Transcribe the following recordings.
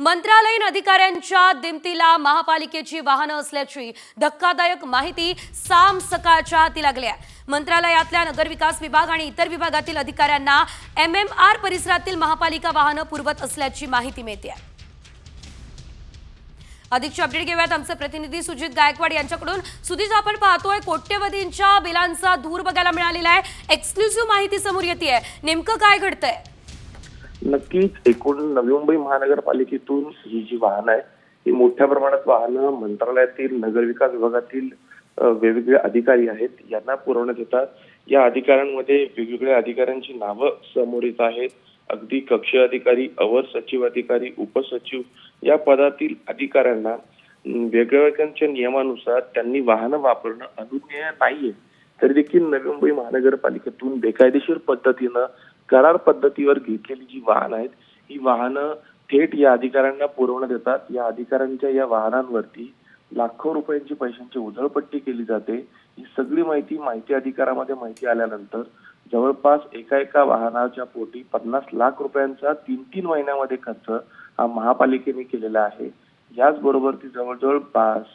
मंत्रालयीन अधिकाऱ्यांच्या दिमतीला महापालिकेची वाहनं असल्याची धक्कादायक माहिती साम सकाळच्या हाती लागली आहे. मंत्रालयातल्या नगरविकास विभाग आणि इतर विभागातील अधिकाऱ्यांना एम एम आर परिसरातील महापालिका वाहनं पुरवत असल्याची माहिती मिळते अधिकची अपडेट घेऊयात. आमचे प्रतिनिधी सुजित गायकवाड यांच्याकडून. सुजित आपण पाहतोय कोट्यवधींच्या बिलांचा धूर बघायला मिळालेला आहे. एक्सक्लुझिव्ह माहिती समोर येते नेमकं काय घडतंय? नक्कीच एकूण नवी मुंबई महानगरपालिकेतून ही जी वाहनं आहे ही मोठ्या प्रमाणात वाहनं मंत्रालयातील नगरविकास विभागातील वेगवेगळे अधिकारी आहेत. यांना पुरवण्यात येतात. या अधिकाऱ्यांमध्ये वेगवेगळ्या अधिकाऱ्यांची नावं समोर येत आहेत. अगदी कक्ष अधिकारी अवर सचिव अधिकारी उपसचिव या पदातील अधिकाऱ्यांना वेगवेगळ्यांच्या नियमानुसार त्यांनी वाहनं वापरणं अनुज्ञेय नाहीये. तरी देखील नवी मुंबई महानगरपालिकेतून बेकायदेशीर पद्धतीनं करार पद्धतीवर घेतलेली जी वाहन आहेत ही वाहनं थेट या अधिकाऱ्यांना पुरवण्यात येतात. या अधिकाऱ्यांच्या या वाहनांवरती लाखो रुपयांची पैशांची उधळपट्टी केली जाते. ही सगळी माहिती माहिती अधिकारामध्ये माहिती आल्यानंतर जवळपास एका एका वाहनाच्या पोटी पन्नास लाख रुपयांचा तीन तीन महिन्यामध्ये खर्च हा महापालिकेने केलेला आहे. याचबरोबर ती जवळजवळ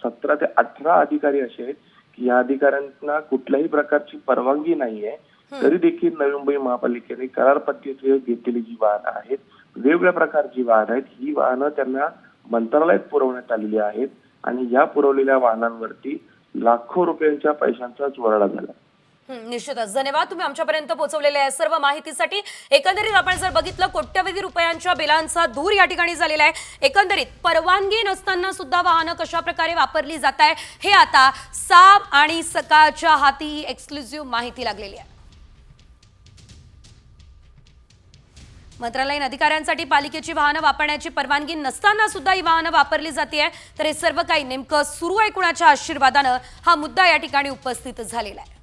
सतरा ते अठरा अधिकारी असे आहेत की या अधिकाऱ्यांना कुठल्याही प्रकारची परवानगी नाहीये. तरी देखील नवी मुंबई महापालिकेने करार पद्धतीवर घेतलेली जी वाहनं आहेत वेगवेगळ्या प्रकारची वाहनं आहेत ही वाहनं त्यांना मंत्रालयात पुरवण्यात आलेली आहेत आणि या पुरवलेल्या वाहनांवरती लाखो रुपयांच्या पैशांचा चोराडा झाला. हं, निश्चितच. धन्यवाद. तुम्ही आमच्यापर्यंत पोहोचवलेल्या आहे सर्व माहितीसाठी. एकंदरीत आपण जर बघितलं कोट्यवधी रुपयांच्या बिलांचा धूर या ठिकाणी झालेला आहे. एकंदरीत परवानगी नसताना सुद्धा वाहनं कशा प्रकारे वापरली जात आहे हे आता साम आणि सकाळच्या हाती एक्सक्लुझिव्ह माहिती लागलेली आहे. मंत्रालयीन अधिकाऱ्यांसाठी पालिकेची वाहनं वापरण्याची परवानगी नसताना सुद्धा ही वाहनं वापरली जाते तर हे सर्व काही नेमकं सुरू आहे कुणाच्या आशीर्वादानं? हा मुद्दा या ठिकाणी उपस्थित झालेला आहे.